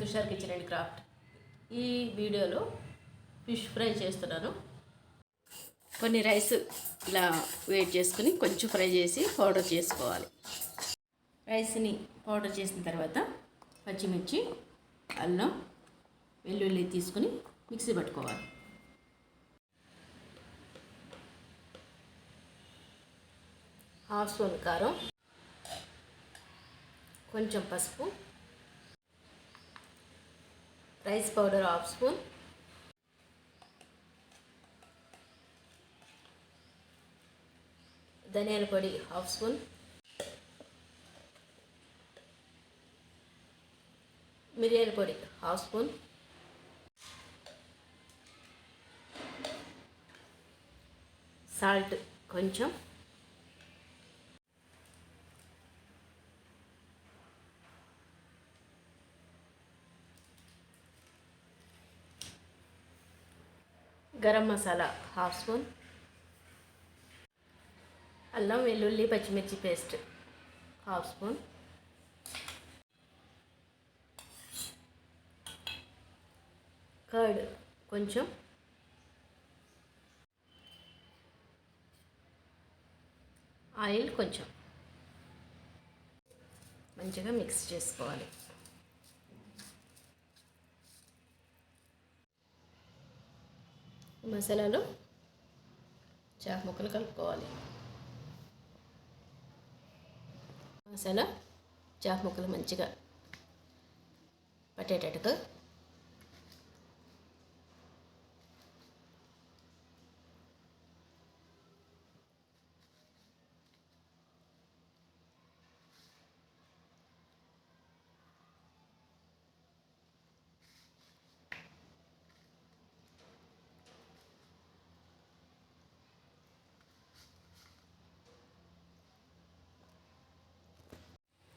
Tushar kitchen and craft. ఈ వీడియోలో fish fry చేస్తున్నాను. కొన్ని రైస్ ఇలా వేట్ చేసుకుని కొంచెం ఫ్రై చేసి పౌడర్ చేసుకోవాలి. రైస్ని పౌడర్ చేసిన తర్వాత పచ్చిమిర్చి అల్లం వెల్లుల్లి తీసుకుని మిక్సీ పట్టుకోవాలి. హాఫ్ స్పూన్ కారం కొంచెం పసుపు రైస్ పౌడర్ హాఫ్ స్పూన్ ధనియాల పొడి హాఫ్ స్పూన్ మిరియాల పొడి హాఫ్ స్పూన్ సాల్ట్ కొంచెం. Garam masala half spoon. అల్లం వెల్లుల్లి పచ్చిమిర్చి పేస్ట్ హాఫ్ స్పూన్. కర్డ్ కొంచెం. ఆయిల్ కొంచెం. మంచిగా మిక్స్ చేసుకోవాలి. మసాలాలో చాప ముక్కలు కలుపుకోవాలి. మసాలా చాప ముక్కలు మంచిగా పట్టేటట్టుగా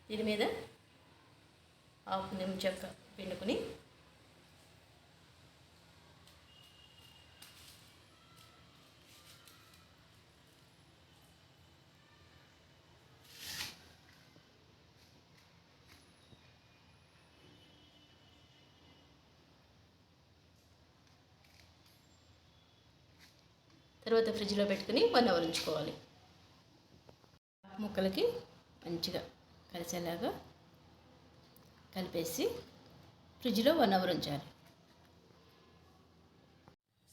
దీని మీద ఆకు నిమ్మ చెక్క పిండుకుని తర్వాత ఫ్రిడ్జ్లో పెట్టుకుని వన్ అవర్ ఉంచుకోవాలి. ముక్కలకి మంచిగా కలిసేలాగా కలిపేసి ఫ్రిడ్జ్లో వన్ అవర్ ఉంచాలి.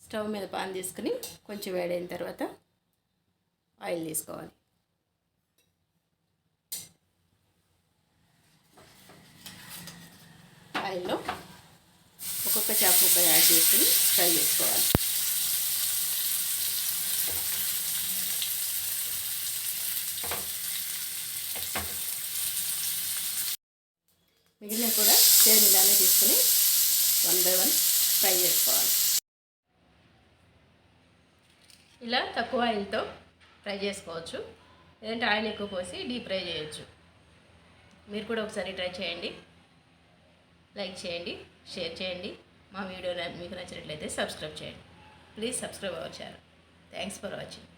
స్టవ్ మీద పాన్ తీసుకుని కొంచెం వేడైన తర్వాత ఆయిల్ తీసుకోవాలి. ఆయిల్లో ఒక్కొక్క చేప ముక్క యాడ్ చేసుకుని ఫ్రై చేసుకోవాలి. మిగిలిన కూడా సేమ్ ఇలానే తీసుకుని వన్ బై వన్ ఫ్రై చేసుకోవాలి. ఇలా తక్కువ ఆయిల్తో ఫ్రై చేసుకోవచ్చు. లేదంటే ఆయిల్ ఎక్కువ పోసి డీప్ ఫ్రై చేయొచ్చు. మీరు కూడా ఒకసారి ట్రై చేయండి. లైక్ చేయండి షేర్ చేయండి. మా వీడియో మీకు నచ్చినట్లయితే సబ్స్క్రైబ్ చేయండి. Please subscribe our channel. Thanks for watching.